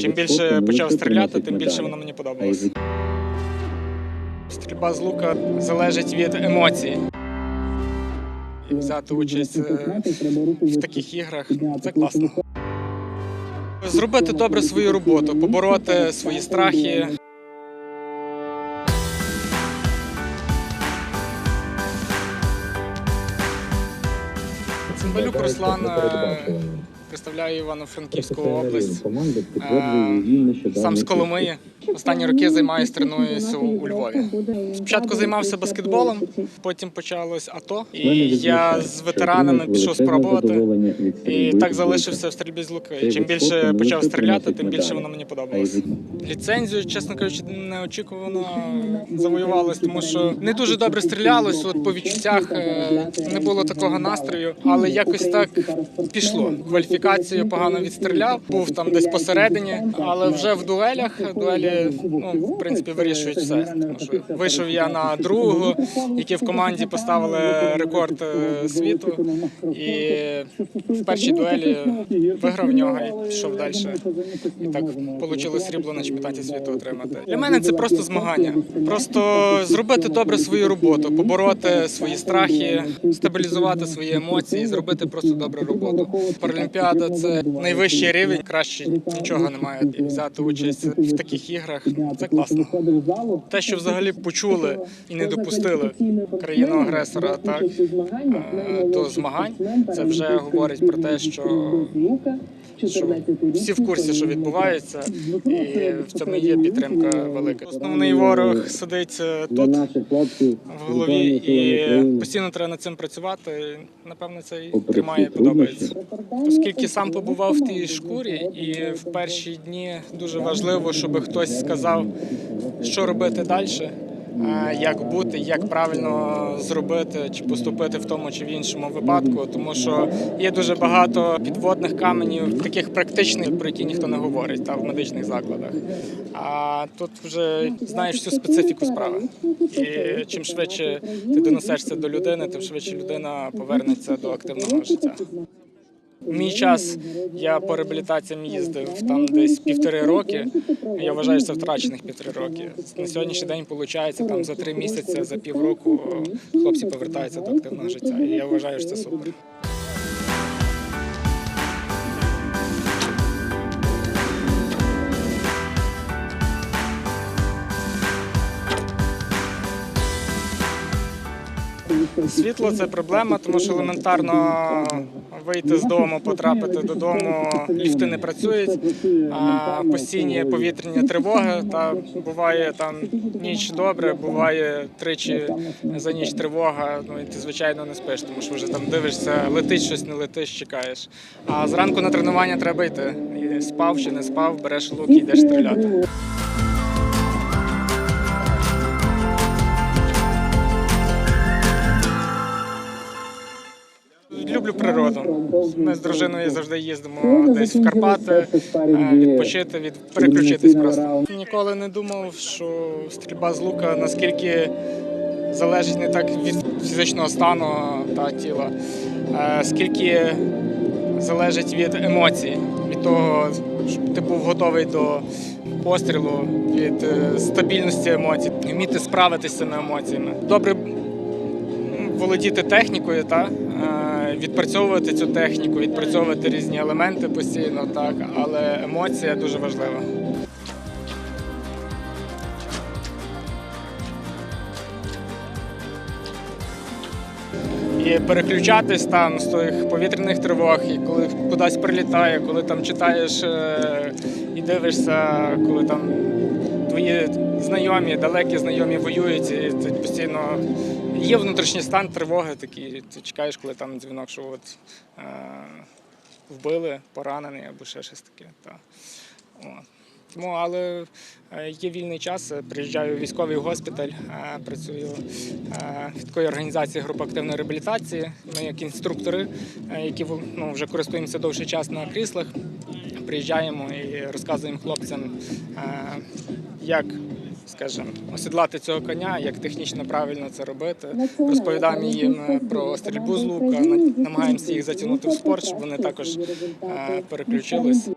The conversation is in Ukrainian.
Чим більше почав стріляти, тим більше воно мені подобалось. Стрільба з лука залежить від емоцій. І взяти участь е, в таких іграх це класно. Зробити добре свою роботу, побороти свої страхи. Цимбалюк Руслан представляє Івано-Франківську область. Е, Сам з Коломиї. Останні роки займаюся, тренуюся у Львові. Спочатку займався баскетболом, потім почалось АТО. І я з ветеранами пішов спробувати. І так залишився в стрільбі з луки. Чим більше почав стріляти, тим більше воно мені подобалось. Ліцензію, чесно кажучи, неочікувано завоювалось, тому що не дуже добре стрілялось. От по відчуттях е, не було такого настрою, але якось так пішло. Кваліфікацію погано відстріляв, був там десь посередині, але вже в дуелях дуелі ну, в принципі вирішують все. Тому що вийшов я на другого, які в команді поставили рекорд е, світу, і в першій дуелі виграв нього і пішов далі. І так вийшло срібло на чемпіонаті світу отримати. Для мене це просто змагання. Просто зробити добре свою роботу, побороти свої страхи, стабілізувати свої емоції, зробити просто добру роботу. Паралімпіада це найвищий рівень, краще нічого немає. І взяти участь в таких іграх це класно. Те, що взагалі почули і не допустили країну-агресора так е, до змагань, це вже говорить про те, що що всі в курсі, що відбувається, і в цьому є підтримка велика. Основний ворог сидить е, тут в голові, і постійно треба над цим працювати. Напевно, це і тримає, подобається. Оскільки сам побував в тій шкурі, і в перші дні дуже важливо, щоб хтось сказав, що робити далі. Як бути, як правильно зробити чи поступити в тому чи в іншому випадку, тому що є дуже багато підводних каменів, таких практичних, про які ніхто не говорить та в медичних закладах. А тут вже знаєш всю специфіку справи. І чим швидше ти донесешся до людини, тим швидше людина повернеться до активного життя. В Мій час я по реабілітаціям їздив там десь півтори роки. Я вважаю, що це втрачених півтори роки. На сьогоднішній день виходить, там за три місяці, за півроку хлопці повертаються до активного життя. І я вважаю, що це супер. Світло це проблема, тому що елементарно вийти з дому, потрапити додому, ліфти не працюють, постійні повітряні тривоги. Та буває там ніч добре, буває тричі за ніч тривога. Ну і ти звичайно не спиш, тому що вже там дивишся, летить щось, не летиш, чекаєш. А зранку на тренування треба йти. І спав чи не спав, береш лук і йдеш стріляти. Люблю. Ми з дружиною завжди їздимо десь в Карпати, е, відпочити, від переключитись просто. Ніколи не думав, що стрільба з лука наскільки залежить не так від фізичного стану та тіла, е, скільки залежить від емоцій, від того, щоб ти був готовий до пострілу, від е, стабільності емоцій, вміти справитися з цими емоціями. Добре володіти технікою, та е, відпрацьовувати цю техніку, відпрацьовувати різні елементи постійно, так, але емоція дуже важлива. І переключатись там з тих повітряних тривог, і коли кудись прилітає, коли там читаєш е, і дивишся, коли там твої знайомі, далекі знайомі воюють, і ти постійно є внутрішній стан тривоги такий. Ти чекаєш, коли там дзвінок, що от е, вбили, поранений або ще щось таке. Та. Тому, але е, є вільний час. е, Приїжджаю в військовий госпіталь, е, працюю в такої організації група активної реабілітації. Ми як інструктори, які ну, вже користуємося довший час на кріслах. Приїжджаємо і розказуємо хлопцям, як скажімо, осідлати цього коня, як технічно правильно це робити. Розповідаємо їм про стрільбу з лука, на- намагаємося їх затягнути в спорт, щоб вони також е, переключились.